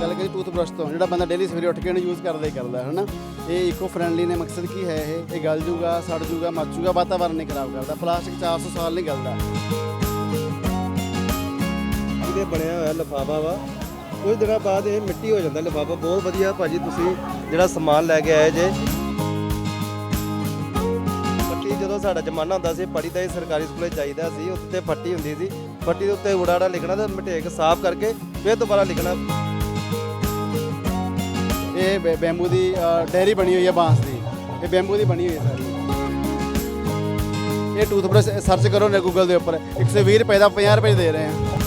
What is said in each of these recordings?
ਗੱਲ ਕਰੀ ਟੂਥਬ੍ਰਸ਼ ਤੋਂ, ਜਿਹੜਾ ਬੰਦਾ ਡੇਲੀ ਸਵੇਰੇ ਉੱਠ ਕੇ ਇਹਨੂੰ ਯੂਜ਼ ਕਰਦਾ ਹੀ ਕਰਦਾ ਹੈ ਹਨਾ? ਇਹ ਇਕੋ ਫ੍ਰੈਂਡਲੀ ਨੇ ਮਕਸਦ ਕੀ ਹੈ ਇਹ? ਇਹ ਗਲ ਜੂਗਾ, ਸੜ ਜੂਗਾ ਮੱਚ ਜੂਗਾ, ਵਾਤਾਵਰਨ ਨਹੀਂ ਖਰਾਬ ਕਰਦਾ। ਪਲਾਸਟਿਕ 400 ਸਾਲ ਨਹੀਂ ਗਲਦਾ। ਇਹਦੇ ਬਣਿਆ ਹੋਇਆ ਲਿਫਾਫਾ ਵਾ। ਕੁਝ ਦਿਨਾਂ ਬਾਅਦ ਇਹ ਮਿੱਟੀ ਹੋ ਜਾਂਦਾ ਲਿਫਾਫਾ। ਬਹੁਤ ਵਧੀਆ ਭਾਜੀ ਤੁਸੀਂ ਜਿਹੜਾ ਸਮਾਨ ਲੈ ਕੇ ਆਏ ਜੇ। ਫੱਟੀ ਜਦੋਂ ਸਾਡਾ ਜ਼ਮਾਨਾ ਹੁੰਦਾ ਸੀ ਪੜੀ ਦਾ ਹੀ ਸਰਕਾਰੀ ਸਕੂਲੇ ਚਾਹੀਦਾ ਸੀ ਉੱਤੇ ਫੱਟੀ ਹੁੰਦੀ ਸੀ। ਫੱਟੀ ਦੇ ਉੱਤੇ ਉਡਾੜਾ ਲਿਖਣਾ ਤੇ ਮਟੇਕ ਸਾਫ਼ ਕਰਕੇ ਫਿਰ ਦੁਬਾਰਾ ਲਿਖਣਾ। ਇਹ ਬੈ- ਬੈਂਬੂ ਦੀ ਅ, ਡੈਰੀ ਬਣੀ ਹੋਈ ਹੈ ਬਾਂਸ ਦੀ। ਇਹ ਬੈਂਬੂ ਦੀ ਬਣੀ ਹੋਈ ਹੈ ਸਾਰੀ। ਇਹ ਟੂਥਬ੍ਰਸ਼ ਸਰਚ ਕਰੋ ਨੇ ਗੂਗਲ ਦੇ ਉੱਪਰ। 120 ਰੁਪਏ ਦਾ 50 ਰੁਪਏ ਦੇ ਰਹੇ ਆ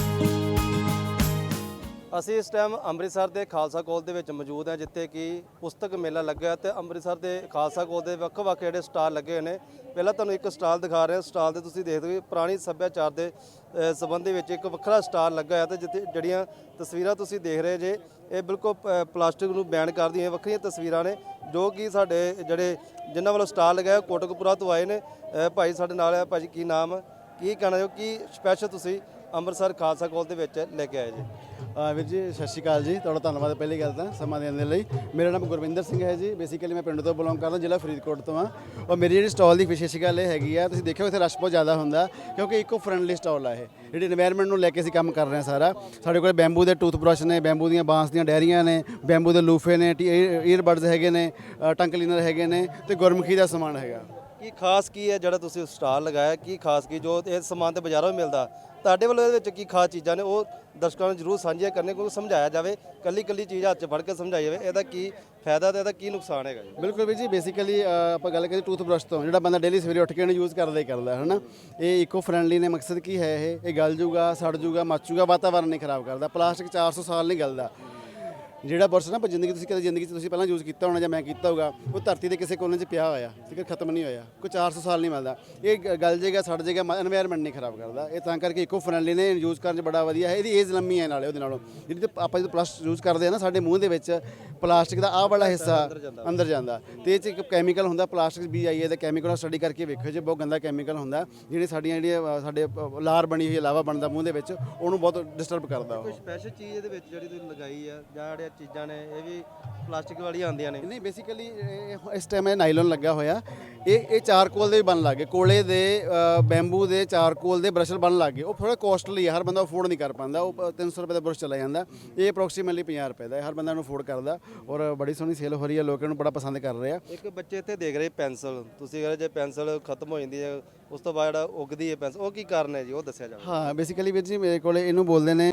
ਅਸੀਂ ਇਸ ਟਾਈਮ ਅੰਮ੍ਰਿਤਸਰ ਦੇ ਖਾਲਸਾ ਕੋਲ ਦੇ ਵਿੱਚ ਮੌਜੂਦ ਹਾਂ ਜਿੱਥੇ ਕਿ ਪੁਸਤਕ ਮੇਲਾ ਲੱਗਿਆ ਤੇ ਅੰਮ੍ਰਿਤਸਰ ਦੇ ਖਾਲਸਾ ਕੋਲ ਦੇ ਵੱਖ-ਵੱਖ ਜਿਹੜੇ ਸਟਾਲ ਲੱਗੇ ਹੋਏ ਨੇ। ਪਹਿਲਾਂ ਤੁਹਾਨੂੰ ਇੱਕ ਸਟਾਲ ਦਿਖਾ ਰਹੇ ਹਾਂ। ਸਟਾਲ ਤੇ ਤੁਸੀਂ ਦੇਖਦੇ ਹੋ ਪੁਰਾਣੀ ਸੱਭਿਆਚਾਰ ਦੇ ਅ, ਸੰਬੰਧ ਵਿੱਚ ਇੱਕ ਵੱਖਰਾ ਸਟਾਲ ਲੱਗਾ ਹੋਇਆ ਤੇ ਜਿੱਥੇ ਜਿਹੜੀਆਂ ਤਸਵੀਰਾਂ ਤੁਸੀਂ ਦੇਖ ਰਹੇ ਜੇ ਇਹ ਬਿਲਕੁਲ ਪ- ਪਲਾਸਟਿਕ ਨੂੰ ਬੈਨ ਕਰਦੀਆਂ ਵੱਖਰੀਆਂ ਤਸਵੀਰਾਂ ਨੇ ਜੋ ਕਿ ਸਾਡੇ ਜਿਹੜੇ ਜਿਨ੍ਹਾਂ ਵੱਲੋਂ ਸਟਾਲ ਲਗਾਇਆ ਕੋਟਕਪੁਰਾ ਤੋਂ ਆਏ ਨੇ। ਅ, ਭਾਈ ਸਾਡੇ ਨਾਲ ਹੈ ਭਾਜੀ ਕੀ ਨਾਮ ਕੀ ਕਹਿਣਾ ਜੋ ਕੀ ਸਪੈਸ਼ਲ ਤੁਸੀਂ ਅੰਮ੍ਰਿਤਸਰ ਖਾਲਸਾ ਕਾਲਜ ਦੇ ਵਿੱਚ ਲੈ ਕੇ ਆਏ ਜੀ। ਅ, ਵੀਰ ਜੀ ਸਤਿ ਸ਼੍ਰੀ ਅਕਾਲ ਜੀ। ਤੁਹਾਡਾ ਧੰਨਵਾਦ ਪਹਿਲੀ ਗੱਲ ਤਾਂ ਸਮਾਂ ਦੇਣ ਦੇ ਲਈ। ਮੇਰਾ ਨਾਮ ਗੁਰਵਿੰਦਰ ਸਿੰਘ ਹੈ ਜੀ। ਬੇਸਿਕਲੀ ਮੈਂ ਪਿੰਡ ਤੋਂ ਬਿਲੋਂਗ ਕਰਦਾ ਜ਼ਿਲ੍ਹਾ ਫਰੀਦਕੋਟ ਤੋਂ ਆ ਔਰ ਮੇਰੀ ਜਿਹੜੀ ਸਟਾਲ ਦੀ ਵਿਸ਼ੇਸ਼ ਗੱਲ ਇਹ ਹੈਗੀ ਆ ਤੁਸੀਂ ਦੇਖਿਓ ਇੱਥੇ ਰਸ਼ ਬਹੁਤ ਜ਼ਿਆਦਾ ਹੁੰਦਾ ਕਿਉਂਕਿ ਇੱਕੋ ਫਰੈਂਡਲੀ ਸਟਾਲ ਆ ਇਹ। ਜਿਹੜੀ এনवायरमेंट ਨੂੰ ਲੈ ਕੇ ਅਸੀਂ ਕੰਮ ਕਰ ਰਹੇ ਹਾਂ ਸਾਰਾ। ਸਾਡੇ ਕੋਲ ਬੈਂਬੂ ਦੇ ਟੂਥਬ੍ਰਸ਼ ਨੇ ਬੈਂਬੂ ਦੀਆਂ ਬਾਂਸ ਦੀਆਂ ਡੈਰੀਆਂ ਨੇ ਬੈਂਬੂ ਦੇ ਲੂਫੇ ਨੇ ਈਅਰਬਡਸ ਹੈਗੇ ਨੇ ਟੰਕ ਕਲੀਨਰ ਹੈਗੇ ਨੇ ਤੇ ਗੁਰਮੁਖੀ ਦਾ ਸਮਾਨ ਹੈਗਾ। ਕੀ ਖਾਸ ਕੀ ਹੈ ਜਿਹੜਾ ਤੁਸੀਂ ਸਟਾਲ ਲਗਾਇਆ? ਕੀ ਖਾਸ ਕੀ ਜੋ ਇਹ ਸਮਾਨ ਤੇ ਬਾਜ਼ਾਰੋਂ ਵੀ ਮਿਲਦਾ? ਤੁਹਾਡੇ ਵੱਲੋਂ ਇਹਦੇ ਵਿੱਚ ਕੀ ਖਾਸ ਚੀਜ਼ਾਂ ਨੇ? ਉਹ ਦਰਸ਼ਕਾਂ ਨੂੰ ਜ਼ਰੂਰ ਸਾਂਝੀਆਂ ਕਰਨੇ, ਕਿਉਂਕਿ ਸਮਝਾਇਆ ਜਾਵੇ ਕੱਲੀ ਕੱਲੀ ਚੀਜ਼ ਹੱਥ 'ਚ ਫੜ ਕੇ ਸਮਝਾਈ ਜਾਵੇ, ਇਹਦਾ ਕੀ ਫਾਇਦਾ ਤੇ ਇਹਦਾ ਕੀ ਨੁਕਸਾਨ ਹੈਗਾ ਜੀ? ਬਿਲਕੁਲ ਵੀ ਜੀ ਬੇਸਿਕਲੀ ਆਪਾਂ ਗੱਲ ਕਰੀ ਟੂਥਬ੍ਰਸ਼ ਤੋਂ, ਜਿਹੜਾ ਬੰਦਾ ਡੇਲੀ ਸਵੇਰੇ ਉੱਠ ਕੇ ਇਹਨੂੰ ਯੂਜ਼ ਕਰਦਾ ਹੀ ਕਰਦਾ ਹੈ ਹਨਾ? ਇਹ ਇਕੋ ਫ੍ਰੈਂਡਲੀ ਨੇ ਮਕਸਦ ਕੀ ਹੈ ਇਹ? ਇਹ ਗਲ ਜੂਗਾ, ਸੜ ਜੂਗਾ, ਮੱਚ ਜੂਗਾ, ਵਾਤਾਵਰਨ ਨਹੀਂ ਖਰਾਬ ਕਰਦਾ। ਪਲਾਸਟਿਕ 400 ਸਾਲ ਨਹੀਂ ਗਲਦਾ। ਜਿਹੜਾ ਬੁਰਸ਼ ਨਾ ਆਪਾਂ ਜ਼ਿੰਦਗੀ ਤੁਸੀਂ ਕਦੇ ਜ਼ਿੰਦਗੀ 'ਚ ਤੁਸੀਂ ਪਹਿਲਾਂ ਯੂਜ਼ ਕੀਤਾ ਹੋਣਾ ਜਾਂ ਮੈਂ ਕੀਤਾ ਹੋਗਾ ਉਹ ਧਰਤੀ ਦੇ ਕਿਸੇ ਕੋਨੇ 'ਚ ਪਿਆ ਹੋਇਆ ਠੀਕ ਖਤਮ ਨਹੀਂ ਹੋਇਆ। ਕੋਈ 400 ਸਾਲ ਨਹੀਂ ਮਿਲਦਾ। ਇਹ ਗੱਲ ਜੇਗਾ ਸੜ ਜੇਗਾ এনवायरमेंट ਨਹੀਂ ਖਰਾਬ ਕਰਦਾ। ਇਹ ਤਾਂ ਕਰਕੇ ਇਕੋ ਫਰੈਂਡਲੀ ਨੇ ਯੂਜ਼ ਕਰਨ 'ਚ ਬੜਾ ਵਧੀਆ ਹੈ। ਇਹਦੀ ਏਜ ਲੰਮੀ ਹੈ ਨਾਲੇ ਉਹਦੇ ਨਾਲੋਂ। ਜਿਹੜੀ ਆਪਾਂ ਜਦੋਂ ਪਲਸ ਯੂਜ਼ ਕਰਦੇ ਆ ਨਾ ਸਾਡੇ ਮੂੰਹ ਦੇ ਵਿੱਚ ਪਲਾਸਟਿਕ ਦਾ ਆਹ ਵਾਲਾ ਹਿੱਸਾ ਅੰਦਰ ਜਾਂਦਾ। ਤੇ ਇਹ 'ਚ ਇੱਕ ਕੈਮੀਕਲ ਹੁੰਦਾ ਪਲਾਸਟਿਕ ਵੀ ਹੈ ਦਾ ਕੈਮੀਕਲ ਸਟੱਡੀ ਕਰਕੇ ਵੇਖਿਓ ਜੇ ਬਹੁਤ ਗੰਦਾ ਕੈਮੀਕਲ ਹੁੰਦਾ। ਜਿਹੜੇ ਸਾਡੀਆਂ ਜਿਹੜੀਆਂ ਸਾਡੇ ਲਾਰ ਬਣੀ ਹੋਈ ਹੈ ਲਾਵਾ ਬਣਦਾ ਮੂੰਹ ਦੇ ਵਿੱਚ ਉਹਨੂੰ ਬਹੁਤ ਡਿਸਟਰਬ ਕਰਦਾ ਉਹ। ਕੋਈ ਸਪੈਸ਼ਲ ਚੀਜ਼ ਇਹਦੇ ਵਿੱਚ ਜਿਹੜੀ ਤੁਸੀਂ ਲਗਾਈ ਆ ਜਾਂ ਚੀਜ਼ਾਂ ਨੇ ਇਹ ਵੀ ਪਲਾਸਟਿਕ ਵਾਲੀਆਂ ਆਉਂਦੀਆਂ ਨੇ। ਨਹੀਂ ਬੇਸਿਕਲੀ ਇਸ ਟਾਈਮ ਇਹ ਨਾਈਲਨ ਲੱਗਾ ਹੋਇਆ। ਇਹ ਇਹ ਚਾਰਕੋਲ ਦੇ ਬਣ ਲੱਗੇ ਕੋਲੇ ਦੇ ਬੈਂਬੂ ਦੇ ਚਾਰਕੋਲ ਦੇ ਬ੍ਰਸ਼ਲ ਬਣ ਲੱਗੇ ਉਹ ਥੋੜਾ ਕੋਸਟਲੀ ਹੈ ਹਰ ਬੰਦਾ ਅਫੋਰਡ ਨਹੀਂ ਕਰ ਪਾਉਂਦਾ। ਉਹ ਪ- 300 ਰੁਪਏ ਦਾ ਬ੍ਰਸ਼ ਚਲਾ ਜਾਂਦਾ। ਇਹ ਅਪਰੋਕਸੀਮੇਟਲੀ 50 ਰੁਪਏ ਦਾ। ਹਰ ਬੰਦਾ ਇਹਨੂੰ ਅਫੋਰਡ ਕਰਦਾ। ਔਰ ਬੜੀ ਸੋਹਣੀ ਸੇਲ ਹੋ ਰਹੀ ਹੈ ਲੋਕ ਇਹਨੂੰ ਬੜਾ ਪਸੰਦ ਕਰ ਰਹੇ ਆ। ਇੱਕ ਬੱਚੇ ਇੱਥੇ ਦੇਖ ਰਹੇ ਪੈਨਸਲ ਤੁਸੀਂ ਕਹਿੰਦੇ ਜੇ ਪੈਨਸਲ ਖਤਮ ਹੋ ਜਾਂਦੀ ਹੈ ਉਸ ਤੋਂ ਬਾਅਦ ਜਿਹੜਾ ਉਗਦੀ ਹੈ ਪੈਨਸਲ ਉਹ ਕੀ ਕਾਰਨ ਹੈ ਜੀ? ਉਹ ਦੱਸਿਆ ਜਾਵੇ। ਹਾਂ ਬੇਸਿਕਲੀ ਵੀਰ ਜੀ ਮੇਰੇ ਕੋਲੇ ਇਹਨੂੰ ਬੋਲਦੇ ਨੇ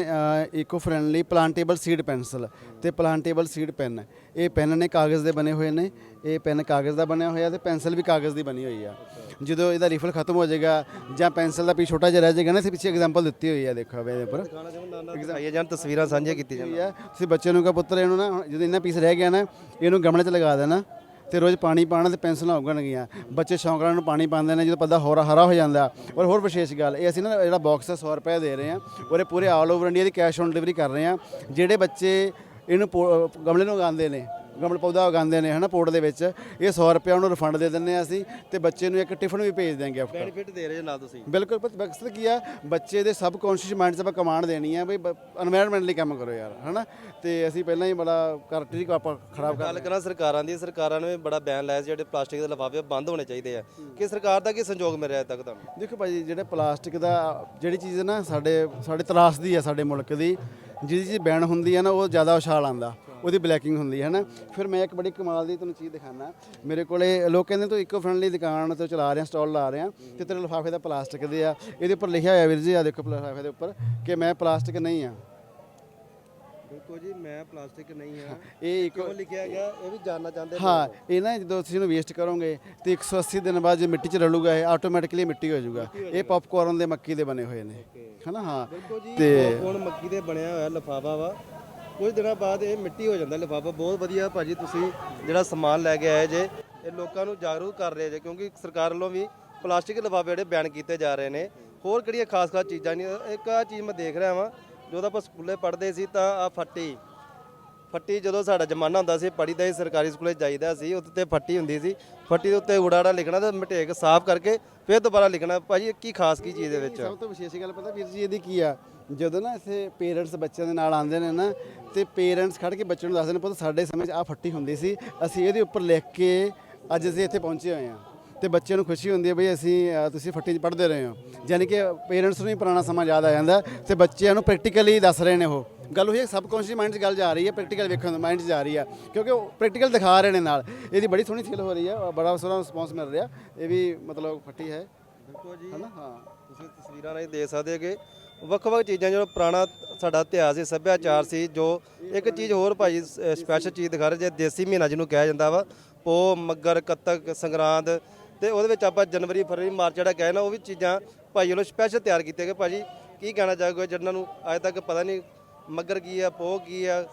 ਇਕੋ ਫ੍ਰੈਂਡਲੀ ਪਲਾਂਟੇਬਲ ਸੀਡ ਪੈਨਸਲ ਤੇ ਪਲਾਂਟੇਬਲ ਸੀਡ ਪੈਨ ਇਹ ਪੈਨ ਨੇ ਕਾਗਜ਼ ਦੇ ਬਣੇ ਹੋਏ ਨੇ ਇਹ ਪੈਨ ਕਾਗਜ਼ ਦਾ ਬਣਿਆ ਹੋਇਆ ਤੇ ਪੈਨਸਲ ਵੀ ਕਾਗਜ਼ ਦੀ ਬਣੀ ਹੋਈ ਆ। ਜਦੋਂ ਇਹਦਾ ਰਿਫਲ ਖਤਮ ਹੋ ਜਾਏਗਾ ਜਾਂ ਪੈਨਸਲ ਦਾ ਪੀਸ ਛੋਟਾ ਜਿਹਾ ਰਹਿ ਜਾਏਗਾ ਨਾ ਇਸੇ ਪਿੱਛੇ ਐਗਜ਼ਾਮਪਲ ਦਿੱਤੀ ਹੋਈ ਆ ਦੇਖੋ ਇਹਦੇ ਉੱਪਰ ਦਿਖਾਈਏ ਜਾਂ ਤਸਵੀਰਾਂ ਸਾਂਝੀਆਂ ਕੀਤੀਆਂ ਜਾਣ ਹੋਈ ਆ। ਤੁਸੀਂ ਬੱਚੇ ਨੂੰ ਕਹੋ ਪੁੱਤਰ ਇਹਨੂੰ ਨਾ ਜਦੋਂ ਇੰਨਾ ਪੀਸ ਰਹਿ ਗਿਆ ਨਾ ਇਹਨੂੰ ਗਮਲੇ 'ਚ ਲਗਾ ਦੇਣਾ ਤੇ ਰੋਜ਼ ਪਾਣੀ ਪਾਣਾ ਤੇ ਪੈਨਸਲਾਂ ਉਗਣਗੀਆਂ। ਬੱਚੇ ਸ਼ੌਂਕ ਨਾਲ ਇਹਨੂੰ ਪਾਣੀ ਪਾਉਂਦੇ ਨੇ ਜਦੋਂ ਪੱਦਾ ਹੋਰ ਹਰਾ ਹੋ ਜਾਂਦਾ। ਔਰ ਹੋਰ ਵਿਸ਼ੇਸ਼ ਗੱਲ ਇਹ ਅਸੀਂ ਨਾ ਜਿਹੜਾ ਬਾਕਸ ਹੈ 100 ਰੁਪਏ ਦੇ ਰਹੇ ਹਾਂ ਔਰ ਇਹ ਪੂਰੇ ਆਲ ਓਵਰ ਇੰਡੀਆ ਦੀ ਕੈਸ਼ ਔਨ ਡਿਲੀਵਰੀ ਕਰ ਰਹੇ ਹਾਂ ਜਿਹੜੇ ਬੱਚੇ ਇਹਨੂੰ ਪੋ- ਗਮਲੇ ਨੂੰ ਉਗਾਉਂਦੇ ਨੇ ਗਮਲੇ ਪੌਦਾ ਉਗਾਉਂਦੇ ਨੇ ਹਨਾ ਪੋਰਟ ਦੇ ਵਿੱਚ। ਇਹ 100 ਰੁਪਏ ਉਹਨੂੰ ਰਿਫੰਡ ਦੇ ਦਿੰਦੇ ਆ ਅਸੀਂ ਤੇ ਬੱਚੇ ਨੂੰ ਇੱਕ ਟਿਫਨ ਵੀ ਭੇਜ ਦਿਆਂਗੇ ਆਪਾਂ ਬੈਨੀਫਿਟ ਦੇ ਰਹੇ ਹੋ ਨਾਲ ਤੁਸੀਂ। ਬਿਲਕੁਲ ਪਰ ਮਕਸਦ ਕੀ ਆ ਬੱਚੇ ਦੇ ਸਬ ਕੌਨਸ਼ੀਅਸ ਮਾਈਂਡ 'ਚ ਆਪਾਂ ਕਮਾਂਡ ਦੇਣੀ ਆ ਬਈ এনवायरमेंट ਲਈ ਕੰਮ ਕਰੋ ਯਾਰ ਹਨਾ। ਤੇ ਅਸੀਂ ਪਹਿਲਾਂ ਹੀ ਬੜਾ ਕਰਟਰੀ ਕੋ ਆਪਾਂ ਖਰਾਬ ਕਰ ਗੱਲ ਕਰਾਂ ਸਰਕਾਰਾਂ ਦੀ ਸਰਕਾਰਾਂ ਨੇ ਬੜਾ ਬੈਨ ਲਾਇਆ ਸੀ ਜਿਹੜੇ ਪਲਾਸਟਿਕ ਦੇ ਲਿਫਾਫੇ ਬੰਦ ਹੋਣੇ ਚਾਹੀਦੇ ਆ। ਕਿ ਸਰਕਾਰ ਦਾ ਕੀ ਸੰਯੋਗ ਮਿਲ ਰਿਹਾ ਹੈ ਤੱਕ ਤੁਹਾਨੂੰ? ਦੇਖੋ ਭਾਜੀ ਜਿਹੜੇ ਪਲਾਸਟਿਕ ਦਾ ਜਿਹੜੀ ਚੀਜ਼ ਨਾ ਸਾਡੇ ਸਾਡੇ ਤਰਾਸ ਦੀ ਆ ਸਾਡੇ ਮੁਲਕ ਦੀ ਜਿਹਦੀ ਚੀਜ਼ ਬੈਨ ਹੁੰਦੀ ਹੈ ਨਾ ਉਹ ਜ਼ਿਆਦਾ ਉਛਾਲ ਆਂਦਾ ਉਹਦੀ ਬਲੈਕਿੰਗ ਹੁੰਦੀ ਹੈ ਨਾ ਫਿਰ ਮੈਂ ਇੱਕ ਬੜੀ ਕਮਾਲ ਦੀ ਤੁਹਾਨੂੰ ਚੀਜ਼ ਦਿਖਾਣਾ ਮੇਰੇ ਕੋਲੇ ਲੋਕ ਕਹਿੰਦੇ ਤੂੰ ਇਕੋ ਫ੍ਰੈਂਡਲੀ ਦੁਕਾਨ ਤੋਂ ਚਲਾ ਰਿਹਾ ਸਟਾਲ ਲਾ ਰਿਹਾ ਤੇ ਤੇਰੇ ਲਿਫਾਫੇ ਦਾ ਪਲਾਸਟਿਕ ਦੇ ਆ। ਇਹਦੇ ਉੱਪਰ ਲਿਖਿਆ ਹੋਇਆ ਵੀਰ ਜੀ ਆ ਦੇਖੋ ਲਿਫਾਫੇ ਦੇ ਉੱਪਰ ਕਿ ਮੈਂ ਪਲਾਸਟਿਕ ਨਹੀਂ ਆ। ਬਿਲਕੁਲ ਜੀ ਮੈਂ ਪਲਾਸਟਿਕ ਨਹੀਂ ਆ। ਇਹ ਇੱਕ ਲਿਖਿਆ ਗਿਆ? ਇਹ ਵੀ ਜਾਨਣਾ ਚਾਹੁੰਦੇ ਹਾਂ ਇਹ ਨਾ ਜਦੋਂ ਤੁਸੀਂ ਇਹਨੂੰ ਵੇਸਟ ਕਰੋਗੇ ਤੇ 180 ਦਿਨ ਬਾਅਦ ਜੇ ਮਿੱਟੀ 'ਚ ਰਲੂਗਾ ਇਹ ਆਟੋਮੈਟਿਕਲੀ ਮਿੱਟੀ ਹੋ ਜਾਊਗਾ। ਇਹ ਪੌਪਕਾਰਨ ਦੇ ਮੱਕੀ ਦੇ ਬਣੇ ਹੋਏ ਨੇ। ਹਨਾ ਹਾਂ। ਬਿਲਕੁਲ ਜੀ ਤੇ- ਹੁਣ ਮੱਕੀ ਦੇ ਬਣਿਆ ਹੋਇਆ ਲਿਫਾਫਾ ਵਾ ਕੁਝ ਦਿਨਾਂ ਬਾਅਦ ਇਹ ਮਿੱਟੀ ਹੋ ਜਾਂਦਾ ਲਿਫਾਫਾ। ਬਹੁਤ ਵਧੀਆ ਭਾਜੀ ਤੁਸੀਂ ਜਿਹੜਾ ਸਮਾਨ ਲੈ ਕੇ ਆਏ ਜੇ ਇਹ ਲੋਕਾਂ ਨੂੰ ਜਾਗਰੂਕ ਕਰ ਰਹੇ ਜੇ ਕਿਉਂਕਿ ਸਰਕਾਰ ਵੱਲੋਂ ਵੀ ਪਲਾਸਟਿਕ ਲਿਫਾਫੇ ਜਿਹੜੇ ਬੈਨ ਕੀਤੇ ਜਾ ਰਹੇ ਨੇ। ਹੋਰ ਕਿਹੜੀਆਂ ਖਾਸ ਖਾਸ ਚੀਜ਼ਾਂ ਨਹੀਂ ਇੱਕ ਆ ਚੀਜ਼ ਮੈਂ ਦੇਖ ਰਿਹਾ ਵਾਂ ਜਦੋਂ ਆਪਾਂ ਸਕੂਲੇ ਪੜ੍ਹਦੇ ਸੀ ਤਾਂ ਆ ਫੱਟੀ ਫੱਟੀ ਜਦੋਂ ਸਾਡਾ ਜ਼ਮਾਨਾ ਹੁੰਦਾ ਸੀ, ਪੜ੍ਹੀ ਦਾ ਹੀ ਸਰਕਾਰੀ ਸਕੂਲੇ ਜਾਈਦਾ ਸੀ ਉੱਤੇ ਤੇ ਫੱਟੀ ਹੁੰਦੀ ਸੀ। ਫੱਟੀ ਦੇ ਉੱਤੇ ਉਡਾੜਾ ਲਿਖਣਾ ਤੇ ਮਟੇਕ ਸਾਫ਼ ਕਰਕੇ ਫਿਰ ਦੁਬਾਰਾ ਲਿਖਣਾ। ਭਾਜੀ, ਇਹ ਕੀ ਖਾਸ ਕੀ ਚੀਜ਼ ਦੇ ਵਿੱਚ? ਸਭ ਤੋਂ ਵਿਸ਼ੇਸ਼ ਗੱਲ ਪਤਾ ਵੀਰ ਜੀ ਇਹਦੀ ਕੀ ਆ? ਜਦੋਂ ਨਾ ਇੱਥੇ ਪੇਰੈਂਟਸ ਬੱਚਿਆਂ ਦੇ ਨਾਲ ਆਉਂਦੇ ਨੇ ਨਾ, ਤੇ ਪੇਰੈਂਟਸ ਖੜ ਕੇ ਬੱਚਿਆਂ ਨੂੰ ਦੱਸਦੇ ਨੇ, ਪਤਾ ਸਾਡੇ ਸਮੇਂ 'ਚ ਆ ਫੱਟੀ ਹੁੰਦੀ ਸੀ, ਅਸੀਂ ਇਹਦੇ ਉੱਪਰ ਲਿਖ ਕੇ ਅੱਜ ਅਸੀਂ ਇੱਥੇ ਪਹੁੰਚੇ ਹੋਏ ਹਾਂ। ਤੇ ਬੱਚਿਆਂ ਨੂੰ ਖੁਸ਼ੀ ਹੁੰਦੀ ਹੈ ਬਈ ਅਸੀਂ ਤੁਸੀਂ ਫੱਟੀ 'ਚ ਪੜ੍ਹਦੇ ਰਹੇ ਹੋ। ਯਾਨੀ ਕਿ ਪੇਰੈਂਟਸ ਨੂੰ ਹੀ ਪੁਰਾਣਾ ਸਮਾਂ ਯਾਦ ਆ ਜਾਂਦਾ ਤੇ ਬੱਚਿਆਂ ਨੂੰ ਪ੍ਰੈਕਟੀਕਲੀ ਦੱਸ ਰਹੇ ਨੇ ਉਹ। ਗੱਲ ਉਹੀ ਸਬਕੌਂਸ਼ੀਅਸ ਮਾਈਂਡ 'ਚ ਗੱਲ ਜਾ ਰਹੀ ਹੈ ਪ੍ਰੈਕਟੀਕਲ ਵੇਖਣ ਦੇ ਮਾਈਂਡ 'ਚ ਜਾ ਰਹੀ ਹੈ ਕਿਉਂਕਿ ਉਹ ਪ੍ਰੈਕਟੀਕਲ ਦਿਖਾ ਰਹੇ ਨੇ ਨਾਲ। ਇਹਦੀ ਬੜੀ ਸੋਹਣੀ ਫੀਲ ਹੋ ਰਹੀ ਹੈ ਔਰ ਬੜਾ ਸੋਹਣਾ ਰਿਸਪੌਂਸ ਮਿਲ ਰਿਹਾ। ਇਹ ਵੀ ਮਤਲਬ ਫੱਟੀ ਹੈ। ਬਿਲਕੁਲ ਜੀ। ਹਨਾ? ਹਾਂ। ਤੁਸੀਂ ਤਸਵੀਰਾਂ ਰਾਹੀਂ ਦੇਖ ਸਕਦੇ ਹੋ ਕਿ ਵੱਖ-ਵੱਖ ਚੀਜ਼ਾਂ ਜੋ ਪੁਰਾਣਾ ਸਾਡਾ ਇਤਿਹਾਸ ਸੀ ਸੱਭਿਆਚਾਰ ਸੀ ਜੋ ਇੱਕ ਚੀਜ਼ ਹੋਰ ਭਾਈ ਸਪੈਸ਼ਲ ਚੀਜ਼ ਦਿਖਾ ਰਹੇ ਜੇ ਦੇਸੀ ਮਹੀਨਾ ਜਿਹਨੂੰ ਕਿਹਾ ਜਾਂਦਾ ਵਾ ਪੋ ਮੱਗਰ ਕੱਤਕ ਸੰਗਰਾਂਦ ਤੇ ਉਹਦੇ ਵਿੱਚ ਆਪਾਂ ਜਨਵਰੀ ਫਰਵਰੀ ਮਾਰਚ ਜਿਹੜਾ ਕਹੇ ਨਾ ਉਹ ਵੀ ਚੀਜ਼ਾਂ ਭਾਈ ਵੱਲੋਂ ਸਪੈਸ਼ਲ ਤਿਆਰ ਕੀਤੇ ਗਏ ਭਾਜੀ ਕੀ ਕਹਿਣਾ ਚਾਹੋਗੇ ਜਿਹਨਾਂ ਨੂੰ ਅਜੇ ਤੱਕ ਪਤਾ ਨਹੀਂ ਮੱਗਰ ਕੀ ਆ ਪੋ ਕੀ ਆ,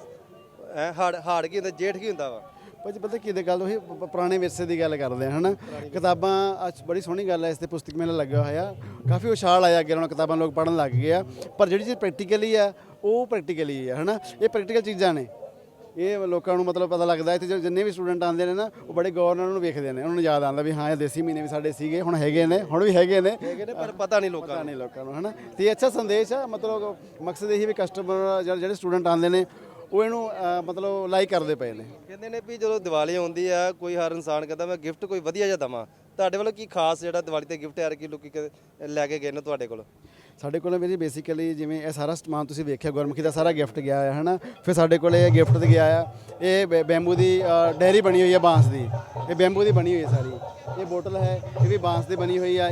ਐ ਹਾੜ ਹਾੜ ਕੀ ਹੁੰਦਾ, ਜੇਠ ਕੀ ਹੁੰਦਾ ਵਾ? ਭਾਜੀ ਪਤਾ ਕੀ ਦੇ ਗੱਲ, ਉਹੀ ਪ- ਪੁਰਾਣੇ ਵਿਰਸੇ ਦੀ ਗੱਲ ਕਰਦੇ ਹਾਂ ਹਨਾ? ਕਿਤਾਬਾਂ, ਅੱਜ ਬੜੀ ਸੋਹਣੀ ਗੱਲ ਹੈ ਇਸ ਤੇ ਪੁਸਤਕ ਮੇਲਾ ਲੱਗਿਆ ਹੋਇਆ। ਕਾਫੀ ਉਛਾਲ ਆਇਆ ਅੱਗੇ, ਹੁਣ ਕਿਤਾਬਾਂ ਲੋਕ ਪੜ੍ਹਨ ਲੱਗ ਗਏ ਆ। ਪਰ ਜਿਹੜੀ ਚੀਜ਼ ਪ੍ਰੈਕਟੀਕਲੀ ਆ, ਉਹ ਪ੍ਰੈਕਟੀਕਲੀ ਆ, ਹਨਾ? ਇਹ ਪ੍ਰੈਕਟੀਕਲ ਚੀਜ਼ਾਂ ਨੇ। ਇਹ ਲੋਕਾਂ ਨੂੰ ਮਤਲਬ ਪਤਾ ਲੱਗਦਾ ਇੱਥੇ ਜੋ ਜਿੰਨੇ ਵੀ ਸਟੂਡੈਂਟ ਆਉਂਦੇ ਨੇ ਨਾ ਉਹ ਬੜੇ ਗੌਰ ਨਾਲ ਉਹਨੂੰ ਵੇਖਦੇ ਨੇ। ਉਹਨਾਂ ਨੂੰ ਯਾਦ ਆਉਂਦਾ ਵੀ ਹਾਂ ਇਹ ਦੇਸੀ ਮਹੀਨੇ ਵੀ ਸਾਡੇ ਸੀਗੇ ਹੁਣ ਹੈਗੇ ਨੇ ਹੁਣ ਵੀ ਹੈਗੇ ਨੇ। ਹੈਗੇ ਨੇ ਪਰ ਪਤਾ ਨਹੀਂ ਲੋਕਾਂ ਨਹੀਂ ਲੋਕਾਂ ਨੂੰ ਹਨਾ? ਤੇ ਇਹ ਅੱਛਾ ਸੰਦੇਸ਼ ਆ ਮਤਲਬ ਮਕਸਦ ਇਹ ਵੀ ਕਸਟਮਰ ਜਿਹੜੇ ਸਟੂਡੈਂਟ ਆਉਂਦੇ ਨੇ ਉਹ ਇਹਨੂੰ ਮਤਲਬ ਲਾਈਕ ਕਰਦੇ ਪਏ ਨੇ। ਕਹਿੰਦੇ ਨੇ ਵੀ ਜਦੋਂ ਦੀਵਾਲੀ ਆਉਂਦੀ ਆ ਕੋਈ ਹਰ ਇਨਸਾਨ ਕਹਿੰਦਾ ਮੈਂ ਗਿਫਟ ਕੋਈ ਵਧੀਆ ਜਿਹਾ ਦਵਾਂ। ਤੁਹਾਡੇ ਵੱਲੋਂ ਕੀ ਖਾਸ ਜਿਹੜਾ ਦੀਵਾਲੀ ਤੇ ਗਿਫਟ ਯਾਰ ਕੀ ਲੋਕੀ ਲੈ ਕੇ ਗਏ ਨੇ ਤੁਹਾਡੇ ਕੋਲ? ਸਾਡੇ ਕੋਲ ਵੀ ਬੇਸਿਕਲੀ ਜਿਵੇਂ ਇਹ ਸਾਰਾ ਸਮਾਨ ਤੁਸੀਂ ਵੇਖਿਆ, ਗੁਰਮੁਖੀ ਦਾ ਸਾਰਾ ਗਿਫਟ ਗਿਆ ਹੈ ਹਨਾ? ਫਿਰ ਸਾਡੇ ਕੋਲ ਇਹ ਗਿਫਟ ਤੇ ਗਿਆ ਆ, ਇਹ ਬੈ- ਬੈਂਬੂ ਦੀ ਡੈਰੀ ਬਣੀ ਹੋਈ ਹੈ ਬਾਂਸ ਦੀ। ਇਹ ਬੈਂਬੂ ਦੀ ਬਣੀ ਹੋਈ ਹੈ ਸਾਰੀ। ਇਹ ਬੋਟਲ ਹੈ, ਇਹ ਵੀ ਬਾਂਸ ਦੀ ਬਣੀ ਹੋਈ ਆ।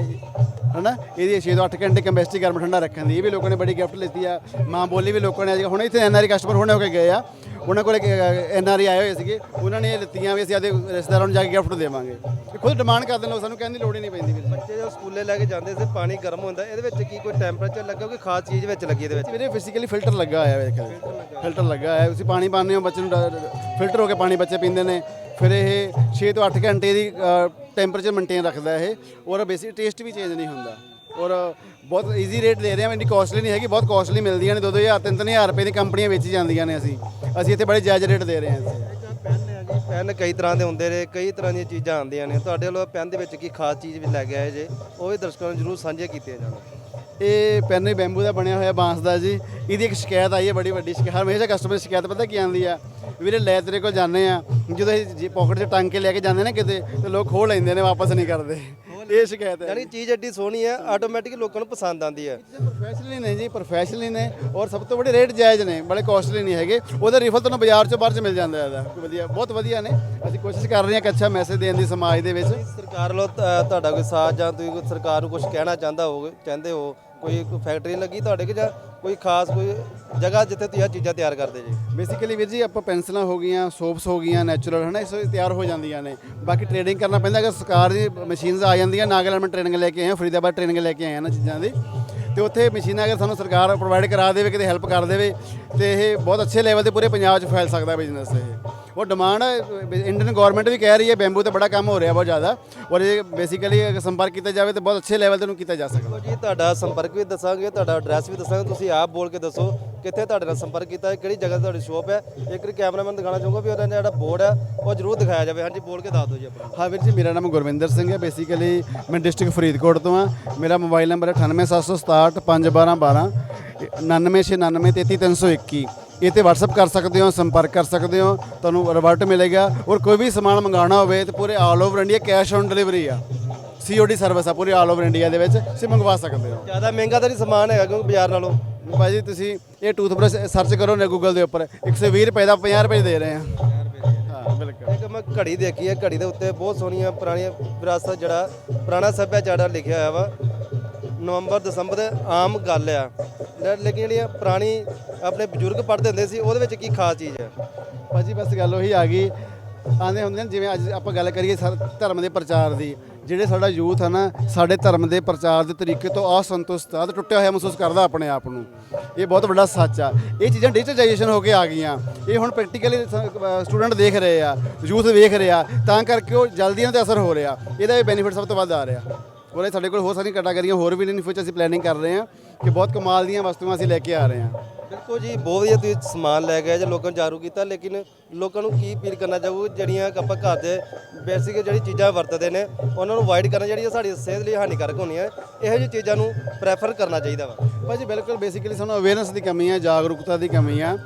ਹਨਾ? ਇਹਦੀ 6 ਤੋਂ 8 ਘੰਟੇ ਕੰਬੈਸਟੀ ਗਰਮ ਠੰਡਾ ਰੱਖਣ ਦੀ। ਇਹ ਵੀ ਲੋਕਾਂ ਨੇ ਬੜੀ ਗਿਫਟ ਲਿੱਤੀ ਆ। ਮਾਂ ਬੋਲੀ ਵੀ ਲੋਕਾਂ ਨੇ ਅੱਜ ਹੁਣ ਇੱਥੇ ਐਨਆਰਆਈ ਕਸਟਮਰ ਹੁਣੇ ਹੋ ਕੇ ਗਏ ਆ। ਉਹਨਾਂ ਕੋਲ ਐਨਆਰਆਈ ਆਏ ਹੋਏ ਸੀਗੇ। ਉਹਨਾਂ ਨੇ ਇਹ ਲਿੱਤੀਆਂ ਵੀ ਅਸੀਂ ਆਦੇ ਰਿਸ਼ਤੇਦਾਰਾਂ ਨੂੰ ਜਾ ਕੇ ਗਿਫਟ ਦੇਵਾਂਗੇ। ਖੁਦ ਡਿਮਾਂਡ ਕਰਦੇ ਨੇ ਲੋਕ ਸਾਨੂੰ ਕਹਿਣ ਦੀ ਲੋੜ ਹੀ ਨਹੀਂ ਪੈਂਦੀ ਵੀਰ। ਬੱਚੇ ਜਦੋਂ ਸਕੂਲੇ ਲੈ ਕੇ ਜਾਂਦੇ ਸੀ ਪਾਣੀ ਗਰਮ ਹੁੰਦਾ। ਇਹਦੇ ਵਿੱਚ ਕੀ ਕੋਈ ਟੈਂਪਰੇਚਰ ਲੱਗਾ ਕੋਈ ਖਾਸ ਚੀਜ਼ ਵਿੱਚ ਲੱਗੀ ਇਹਦੇ ਵਿੱਚ? ਵੀਰੇ ਫਿਜ਼ੀਕਲੀ ਫਿਲਟਰ ਲੱਗਾ ਹੋਇਆ ਵੇਖ ਫਿਲਟਰ ਲੱਗਾ ਹੋਇਆ। ਤੁਸੀਂ ਪਾਣੀ ਪਾਉਂਦੇ ਹੋ ਬੱਚੇ ਨੂੰ ਫਿਲਟਰ ਹੋ ਕੇ ਪਾਣੀ ਬੱਚੇ ਪੀਂਦੇ ਨੇ। ਫਿਰ ਇਹ 6 ਤੋਂ 8 ਘੰਟੇ ਦੀ ਟੈਂਪਰੇਚਰ ਮੇਨਟੇਨ ਰੱਖਦਾ ਇਹ। ਔਰ ਬੇਸਿਕ ਟੇਸਟ ਵੀ ਚੇਂਜ ਨਹੀਂ ਹੁੰਦਾ। ਔਰ ਬਹੁਤ ਈਜ਼ੀ ਰੇਟ ਦੇ ਰਹੇ ਹਾਂ, ਇੰਨੀ ਕਾਸਟਲੀ ਨਹੀਂ ਹੈਗੀ, ਬਹੁਤ ਕਾਸਟਲੀ ਮਿਲਦੀਆਂ ਨੇ 2-2000 3-3000 ਰੁਪਏ ਦੀ ਕੰਪਨੀਆਂ ਵੇਚੀ ਜਾਂਦੀਆਂ ਨੇ ਅਸੀਂ। ਅਸੀਂ ਇੱਥੇ ਬੜੇ ਜਾਇਜ਼ ਰੇਟ ਦੇ ਰਹੇ ਹਾਂ ਪੈਨ ਹੈ ਜੀ ਪੈਨ ਕਈ ਤਰ੍ਹਾਂ ਦੇ ਹੁੰਦੇ ਨੇ, ਕਈ ਤਰ੍ਹਾਂ ਦੀਆਂ ਚੀਜ਼ਾਂ ਆਉਂਦੀਆਂ ਨੇ। ਤੁਹਾਡੇ ਵੱਲੋਂ ਪੈਨ ਦੇ ਵਿੱਚ ਕੀ ਖਾਸ ਚੀਜ਼ ਵੀ ਲੈ ਕੇ ਆਏ ਜੇ, ਉਹ ਵੀ ਦਰਸ਼ਕਾਂ ਨੂੰ ਜਰੂਰ ਸਾਂਝੇ ਕੀਤੀਆਂ ਜਾਣ। ਇਹ ਪੈਨ ਬੈਂਬੂ ਦਾ ਬਣਿਆ ਹੋਇਆ ਬਾਂਸ ਦਾ ਜੀ। ਇਹਦੀ ਇੱਕ ਸ਼ਿਕਾਇਤ ਆਈ ਹੈ ਬੜੀ ਵੱਡੀ ਸ਼ਿਕਾਇਤ ਹਮੇਸ਼ਾ ਕਸਟਮਰ ਸ਼ਿਕਾਇਤ ਪਤਾ ਕੀ ਆਉਂਦੀ ਆ? ਵੀਰੇ ਲੈ ਤੇਰੇ ਕੋਲ ਜਾਂਦੇ ਆ ਜਦੋਂ ਅਸੀਂ ਪਾਕਟ 'ਚ ਟੰਗ ਕੇ ਲੈ ਕੇ ਜਾਂਦੇ ਨੇ ਕਿਤੇ ਤੇ ਲੋਕ ਖੋਹ ਲੈਂਦੇ ਨੇ ਵਾਪਸ ਨਹੀਂ ਕਰਦੇ। ਇਹ ਸ਼ਿਕਾਇਤ ਹੈ। ਯਾਨੀ ਚੀਜ਼ ਐਡੀ ਸੋਹਣੀ ਹੈ ਆਟੋਮੈਟਿਕ ਲੋਕਾਂ ਨੂੰ ਪਸੰਦ ਆਉਂਦੀ ਹੈ ਪ੍ਰੋਫੈਸ਼ਨਲੀ ਨੇ ਜੀ ਪ੍ਰੋਫੈਸ਼ਨਲੀ ਨੇ ਔਰ ਸਭ ਤੋਂ ਵੱਡੇ ਰੇਟ ਜਾਇਜ਼ ਨੇ ਬੜੇ ਕਾਸਟਲੀ ਨਹੀਂ ਹੈਗੇ। ਉਹਦਾ ਰਿਫਲ ਤੁਹਾਨੂੰ ਬਾਜ਼ਾਰ 'ਚੋਂ ਬਾਹਰ 'ਚ ਮਿਲ ਜਾਂਦਾ ਇਹਦਾ। ਵਧੀਆ ਬਹੁਤ ਵਧੀਆ ਨੇ। ਅਸੀਂ ਕੋਸ਼ਿਸ਼ ਕਰ ਰਹੇ ਹਾਂ ਕਿ ਅੱਛਾ ਮੈਸੇਜ ਦੇਣ ਦੀ ਸਮਾਜ ਦੇ ਵਿੱਚ। ਸਰਕਾਰ ਵੱਲੋਂ ਤੁਹਾਡਾ ਕੋਈ ਸਾਥ ਜਾਂ ਤੁਸੀਂ ਕੋਈ ਸਰਕਾਰ ਨੂੰ ਕੁਝ ਕਹਿਣਾ ਚਾਹੁੰਦਾ ਹੋਵੇ ਚਾਹੁੰਦੇ ਹੋ ਕੋਈ ਫੈਕਟਰੀ ਲੱਗੀ ਤੁਹਾਡੇ ਕਿ ਜਾਂ ਕੋਈ ਖਾਸ ਕੋਈ ਜਗ੍ਹਾ ਜਿੱਥੇ ਤੁਸੀਂ ਇਹ ਚੀਜ਼ਾਂ ਤਿਆਰ ਕਰਦੇ ਜੀ? ਬੇਸਿਕਲੀ ਵੀਰ ਜੀ, ਆਪਾਂ ਪੈਨਸਲਾਂ ਹੋ ਗਈਆਂ ਸੋਪਸ ਹੋ ਗਈਆਂ ਨੈਚੁਰਲ ਹਨਾ, ਇਸ ਤਿਆਰ ਹੋ ਜਾਂਦੀਆਂ ਨੇ। ਬਾਕੀ ਟ੍ਰੇਡਿੰਗ ਕਰਨਾ ਪੈਂਦਾ, ਅਗਰ ਸਰਕਾਰ ਦੀ ਮਸ਼ੀਨਸ ਆ ਜਾਂਦੀਆਂ ਨਾਗਾਲੈਂਡ ਮੈਂ ਟ੍ਰੇਨਿੰਗ ਲੈ ਕੇ ਆਏ ਹਾਂ ਫਰੀਦਾਬਾਦ ਟ੍ਰੇਨਿੰਗ ਲੈ ਕੇ ਆਇਆ ਨਾ ਚੀਜ਼ਾਂ ਦੀ। ਤੇ ਉੱਥੇ ਮਸ਼ੀਨਾਂ ਅਗਰ ਸਾਨੂੰ ਸਰਕਾਰ ਪ੍ਰੋਵਾਈਡ ਕਰਾ ਦੇਵੇ, ਕਿਤੇ ਹੈਲਪ ਕਰ ਦੇਵੇ, ਤੇ ਇਹ ਬਹੁਤ ਅੱਛੇ ਲੈਵਲ ਤੇ ਪੂਰੇ ਪੰਜਾਬ 'ਚ ਫੈਲ ਸਕਦਾ ਬਿਜ਼ਨਸ ਇਹ। ਉਹ ਡਿਮਾਂਡ ਹੈ ਇੰਡੀਅਨ ਗਵਰਨਮੈਂਟ ਵੀ ਕਹਿ ਰਹੀ ਹੈ ਬੈਂਬੂ ਤੇ ਬੜਾ ਕੰਮ ਹੋ ਰਿਹਾ ਬਹੁਤ ਜ਼ਿਆਦਾ। ਔਰ ਇਹ ਬੇਸਿਕਲੀ ਸੰਪਰਕ ਕੀਤਾ ਜਾਵੇ ਤਾਂ ਬਹੁਤ ਅੱਛੇ ਲੈਵਲ ਤੇ ਨੂੰ ਕੀਤਾ ਜਾ ਸਕਦਾ। ਜੀ ਤੁਹਾਡਾ ਸੰਪਰਕ ਵੀ ਦੱਸਾਂਗੇ ਤੁਹਾਡਾ ਐਡਰੈਸ ਵੀ ਦੱਸਾਂਗੇ ਤੁਸੀਂ ਆਪ ਬੋਲ ਕੇ ਦੱਸੋ ਕਿੱਥੇ ਤੁਹਾਡੇ ਨਾਲ ਸੰਪਰਕ ਕੀਤਾ ਹੈ ਕਿਹੜੀ ਜਗ੍ਹਾ ਤੁਹਾਡੀ ਸ਼ੋਪ ਹੈ। ਇੱਕ ਵਾਰੀ ਕੈਮਰਾਮੈਨ ਦਿਖਾਣਾ ਚਾਹੂੰਗਾ ਵੀ ਉਹਦਾ ਜਿਹੜਾ ਬੋਰਡ ਹੈ ਉਹ ਜ਼ਰੂਰ ਦਿਖਾਇਆ ਜਾਵੇ। ਹਾਂਜੀ ਬੋਲ ਕੇ ਦੱਸ ਦਿਓ ਜੀ ਆਪਣਾ। ਹਾਂ ਵੀਰ ਜੀ ਮੇਰਾ ਨਾਮ ਗੁਰਵਿੰਦਰ ਸਿੰਘ ਹੈ। ਬੇਸਿਕਲੀ ਮੈਂ ਡਿਸਟ੍ਰਿਕਟ ਫਰੀਦਕੋਟ ਤੋਂ ਹਾਂ। ਮੇਰਾ ਮੋਬਾਈਲ ਨੰਬਰ ਹੈ 98767 5112 9999333321 ਇਹ ਤੇ WhatsApp ਕਰ ਸਕਦੇ ਹੋ ਸੰਪਰਕ ਕਰ ਸਕਦੇ ਹੋ ਤੁਹਾਨੂੰ ਰਿਵਰਟ ਮਿਲੇਗਾ ਔਰ ਕੋਈ ਵੀ ਸਮਾਨ ਮੰਗਾਉਣਾ ਹੋਵੇ ਤੇ ਪੂਰੇ all over India cash on delivery ਆ। ਸੀਓਡੀ ਸਰਵਿਸ ਆ ਪੂਰੇ ਆਲ ਓਵਰ ਇੰਡੀਆ ਦੇ ਵਿੱਚ ਤੁਸੀਂ ਮੰਗਵਾ ਸਕਦੇ ਹੋ। ਜ਼ਿਆਦਾ ਮਹਿੰਗਾ ਤਾਂ ਨਹੀਂ ਸਮਾਨ ਹੈਗਾ ਕਿਉਂਕਿ ਬਾਜ਼ਾਰ ਨਾਲੋਂ। ਭਾਜੀ ਤੁਸੀਂ ਇਹ ਟੂਥਬ੍ਰਸ਼ ਸਰਚ ਕਰੋ ਨੇ ਗੂਗਲ ਦੇ ਉੱਪਰ 120 ਰੁਪਏ ਦਾ 50 ਰੁਪਏ ਦੇ ਰਹੇ ਆ। ਹਾਂ ਬਿਲਕੁਲ। ਇੱਕ ਮੈਂ ਘੜੀ ਦੇਖੀ ਹੈ ਘੜੀ ਦੇ ਉੱਤੇ ਬਹੁਤ ਸੋਹਣੀਆਂ ਪੁਰਾਣੀਆਂ ਵਿਰਾਸਤ ਜਿਹੜਾ ਪੁਰਾਣਾ ਸੱਭਿਆਚਾਰ ਲਿਖਿਆ ਹੋਇਆ ਵਾ ਨਵੰਬਰ, ਦਸੰਬਰ ਦੇ ਆਮ ਗੱਲ ਆ। ਲੈ- ਲੇਕਿਨ ਜਿਹੜੀਆਂ ਪੁਰਾਣੀ ਆਪਣੇ ਬਜ਼ੁਰਗ ਪੜ੍ਹਦੇ ਹੁੰਦੇ ਸੀ, ਉਹਦੇ ਵਿੱਚ ਕੀ ਖਾਸ ਚੀਜ਼ ਹੈ ਭਾਜੀ, ਬਸ ਗੱਲ ਉਹੀ ਆ ਗਈ। ਆਂਦੇ ਹੁੰਦੇ ਨੇ, ਜਿਵੇਂ ਅੱਜ ਆਪਾਂ ਗੱਲ ਕਰੀਏ ਸਰ, ਧਰਮ ਦੇ ਪ੍ਰਚਾਰ ਦੀ। ਜਿਹੜੇ ਸਾਡਾ ਯੂਥ ਹੈ ਨਾ, ਸਾਡੇ ਧਰਮ ਦੇ ਪ੍ਰਚਾਰ ਦੇ ਤਰੀਕੇ ਤੋਂ ਅਸੰਤੁਸ਼ਟ ਆ, ਤੇ ਟੁੱਟਿਆ ਹੋਇਆ ਮਹਿਸੂਸ ਕਰਦਾ ਆਪਣੇ ਆਪ ਨੂੰ। ਇਹ ਬਹੁਤ ਵੱਡਾ ਸੱਚ ਆ। ਇਹ ਚੀਜ਼ਾਂ ਡਿਜੀਟਲਾਈਜੇਸ਼ਨ ਹੋ ਕੇ ਆ ਗਈਆਂ। ਇਹ ਹੁਣ ਪ੍ਰੈਕਟੀਕਲੀ ਸਟੂਡੈਂਟ ਦੇਖ ਰਹੇ ਆ ਯੂਥ ਵੇਖ ਰਿਹਾ ਤਾਂ ਕਰਕੇ ਉਹ ਜਲਦੀ ਇਹਨਾਂ ਤੇ ਅਸਰ ਹੋ ਰਿਹਾ। ਇਹਦਾ ਇਹ ਬੈਨੀਫਿਟ ਸਭ ਤੋਂ ਵੱਧ ਆ ਰਿਹਾ। ਇਹ ਸਾਡੇ ਕੋਲ ਹੋਰ ਸਾਰੀਆਂ ਕੈਟਾਗਰੀਆਂ ਹੋਰ ਵੀ ਨੇ ਫਿਊਚਰ ਅਸੀਂ ਪਲੈਨਿੰਗ ਕਰ ਰਹੇ ਹਾਂ ਕਿ ਬਹੁਤ ਕਮਾਲ ਦੀਆਂ ਵਸਤੂਆਂ ਅਸੀਂ ਲੈ ਕੇ ਆ ਰਹੇ ਹਾਂ। ਬਿਲਕੁਲ ਜੀ ਬਹੁਤ ਵਧੀਆ ਤੁਸੀਂ ਸਮਾਨ ਲੈ ਗਏ ਜੇ ਲੋਕਾਂ ਨੂੰ ਜਾਗਰੂਕ ਕੀਤਾ ਲੇਕਿਨ ਲੋਕਾਂ ਨੂੰ ਕੀ ਅਪੀਲ ਕਰਨਾ ਚਾਹੋ ਜਿਹੜੀਆਂ ਆਪਾਂ ਘਰ ਦੇ ਬੇਸਿਕ ਜਿਹੜੀ ਚੀਜ਼ਾਂ ਵਰਤਦੇ ਨੇ ਉਹਨਾਂ ਨੂੰ ਅਵਾਇਡ ਕਰਨਾ ਜਿਹੜੀਆਂ ਸਾਡੀ ਸਿਹਤ ਲਈ ਹਾਨੀਕਾਰਕ ਹੁੰਦੀਆਂ ਇਹੋ ਜਿਹੀ ਚੀਜ਼ਾਂ ਨੂੰ ਪ੍ਰੈਫਰ ਕਰਨਾ ਚਾਹੀਦਾ ਵਾ। ਭਾਜੀ ਬਿਲਕੁਲ ਬੇਸਿਕਲੀ ਸਾਨੂੰ ਅਵੇਅਰਨੈਸ ਦੀ ਕਮੀ ਹੈ ਜਾਗਰੂਕਤਾ ਦੀ ਕਮੀ ਆ।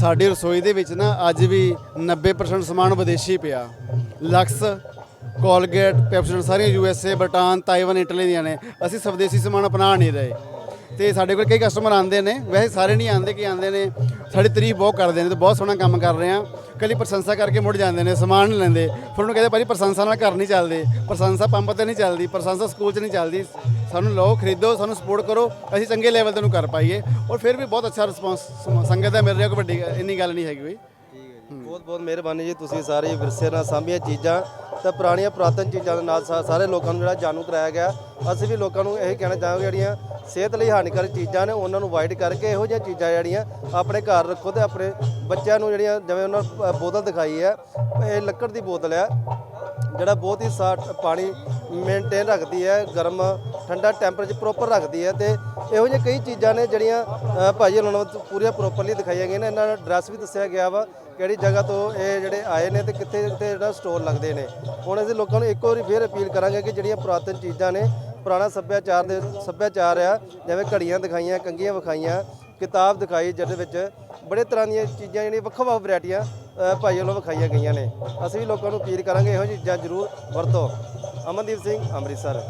ਸਾਡੀ ਰਸੋਈ ਦੇ ਵਿੱਚ ਨਾ ਅੱਜ ਵੀ 90% ਸਮਾਨ ਵਿਦੇਸ਼ੀ ਪਿਆ। ਲਕਸ ਕੋਲਗੇਟ ਪੈਪਸੋਡੈਂਟ ਸਾਰੀਆਂ U S A Britain Taiwan, Italy ਦੀਆਂ ਨੇ। ਅਸੀਂ ਸਵਦੇਸੀ ਸਮਾਨ ਅਪਣਾ ਨਹੀਂ ਰਹੇ। ਤੇ ਸਾਡੇ ਕੋਲ ਕਈ ਕਸਟਮਰ ਆਉਂਦੇ ਨੇ। ਵੈਸੇ ਸਾਰੇ ਨਹੀਂ ਆਉਂਦੇ ਕਿ ਆਉਂਦੇ ਨੇ। ਸਾਡੀ ਤਾਰੀਫ ਬਹੁਤ ਕਰਦੇ ਨੇ ਤੇ ਬਹੁਤ ਸੋਹਣਾ ਕੰਮ ਕਰ ਰਹੇ ਆ ਕੱਲੀ ਪ੍ਰਸ਼ੰਸਾ ਕਰਕੇ ਮੁੜ ਜਾਂਦੇ ਨੇ, ਸਮਾਨ ਨਹੀਂ ਲੈਂਦੇ। ਫਿਰ ਉਹਨੂੰ ਕਹਿੰਦੇ, ਭਾਜੀ, ਪ੍ਰਸ਼ੰਸਾ ਨਾਲ ਘਰ ਨਹੀਂ ਚੱਲਦੇ। ਪ੍ਰਸ਼ੰਸਾ ਪੰਪ ਤੇ ਨਹੀਂ ਚੱਲਦੀ। ਪ੍ਰਸ਼ੰਸਾ ਸਕੂਲ 'ਚ ਨਹੀਂ ਚੱਲਦੀ। ਸਾਨੂੰ ਲਓ, ਖਰੀਦੋ, ਸਾਨੂੰ ਸਪੋਰਟ ਕਰੋ। ਅਸੀਂ ਚੰਗੇ ਲੈਵਲ ਤੇ ਨੂੰ ਕਰ ਪਾਈਏ। ਔਰ ਫਿਰ ਵੀ ਬਹੁਤ ਅੱਛਾ ਰਿਸਪਾਂਸ ਸੰਗਤ ਦਾ ਮਿਲ ਰਿਹਾ। ਕੋਈ ਵੱਡੀ, ਇੰਨੀ ਗੱਲ ਨਹੀਂ ਹੈਗੀ ਕੋਈ ਬਹੁਤ ਬਹੁਤ ਮਿਹਰਬਾਨੀ ਜੀ ਤੁਸੀਂ ਸਾਰੇ ਵਿਰਸੇ ਨਾਲ ਸਾਂਭੀਆਂ ਚੀਜ਼ਾਂ ਤੇ ਪੁਰਾਣੀਆਂ ਪੁਰਾਤਨ ਚੀਜ਼ਾਂ ਦੇ ਨਾਲ ਸਾ- ਸਾਰੇ ਲੋਕਾਂ ਨੂੰ ਜਿਹੜਾ ਜਾਣੂ ਕਰਾਇਆ ਗਿਆ। ਅਸੀਂ ਵੀ ਲੋਕਾਂ ਨੂੰ ਇਹ ਕਹਿਣਾ ਚਾਹਾਂਗੇ ਜਿਹੜੀਆਂ ਸਿਹਤ ਲਈ ਹਾਨੀਕਾਰਕ ਚੀਜ਼ਾਂ ਨੇ ਉਹਨਾਂ ਨੂੰ ਅਵਾਇਡ ਕਰਕੇ ਇਹੋ ਜਿਹੀਆਂ ਚੀਜ਼ਾਂ ਜਿਹੜੀਆਂ ਆਪਣੇ ਘਰ ਰੱਖੋ ਤੇ ਆਪਣੇ ਬੱਚਿਆਂ ਨੂੰ ਜਿਹੜੀਆਂ ਜਿਵੇਂ ਉਹਨਾਂ ਬੋਤਲ ਦਿਖਾਈ ਹੈ ਇਹ ਲੱਕੜ ਦੀ ਬੋਤਲ ਹੈ ਜਿਹੜਾ ਬਹੁਤ ਹੀ ਸਾਟ ਪਾਣੀ ਮੇਨਟੇਨ ਰੱਖਦੀ ਹੈ ਗਰਮ ਠੰਡਾ ਟੈਂਪਰੇਚਰ ਪ੍ਰੋਪਰ ਰੱਖਦੀ ਹੈ ਤੇ ਇਹੋ ਜਿਹੇ ਕਈ ਚੀਜ਼ਾਂ ਨੇ ਜਿਹੜੀਆਂ ਅ, ਭਾਜੀ ਉਹਨਾਂ ਨੂੰ ਪੂਰੀਆਂ ਪ੍ਰੋਪਰਲੀ ਦਿਖਾਈਆਂ ਗਈਆਂ ਨੇ। ਇਹਨਾਂ ਦਾ ਐਡਰੈਸ ਵੀ ਦੱਸਿਆ ਗਿਆ ਵਾ। ਕਿਹੜੀ ਜਗ੍ਹਾ ਤੋਂ ਇਹ ਜਿਹੜੇ ਆਏ ਨੇ ਤੇ ਕਿੱਥੇ ਕਿੱਥੇ ਜਿਹੜਾ ਸਟੋਰ ਲੱਗਦੇ ਨੇ। ਹੁਣ ਅਸੀਂ ਲੋਕਾਂ ਨੂੰ ਇੱਕ ਵਾਰੀ ਫੇਰ ਅਪੀਲ ਕਰਾਂਗੇ ਕਿ ਜਿਹੜੀਆਂ ਪੁਰਾਤਨ ਚੀਜ਼ਾਂ ਨੇ, ਪੁਰਾਣਾ ਸੱਭਿਆਚਾਰ ਦੇ ਸੱਭਿਆਚਾਰ ਆ, ਜਿਵੇਂ ਘੜੀਆਂ ਦਿਖਾਈਆਂ ਕੰਗੀਆਂ ਵਿਖਾਈਆਂ, ਕਿਤਾਬ ਦਿਖਾਈ, ਜਿਹਦੇ ਵਿੱਚ ਬੜੇ ਤਰ੍ਹਾਂ ਦੀਆਂ ਚੀਜ਼ਾਂ ਜਿਹੜੀਆਂ ਵੱਖੋ ਵੱਖ ਵੈਰਾਈਟੀਆਂ ਭਾਈ ਵੱਲੋਂ ਵਿਖਾਈਆਂ ਗਈਆਂ ਨੇ। ਅਸੀਂ ਵੀ ਲੋਕਾਂ ਨੂੰ ਅਪੀਲ ਕਰਾਂਗੇ ਇਹੋ ਜਿਹੀ ਚੀਜ਼ਾਂ ਜ਼ਰੂਰ ਵਰਤੋ। ਅਮਨਦੀਪ ਸਿੰਘ, ਅੰਮ੍ਰਿਤਸਰ।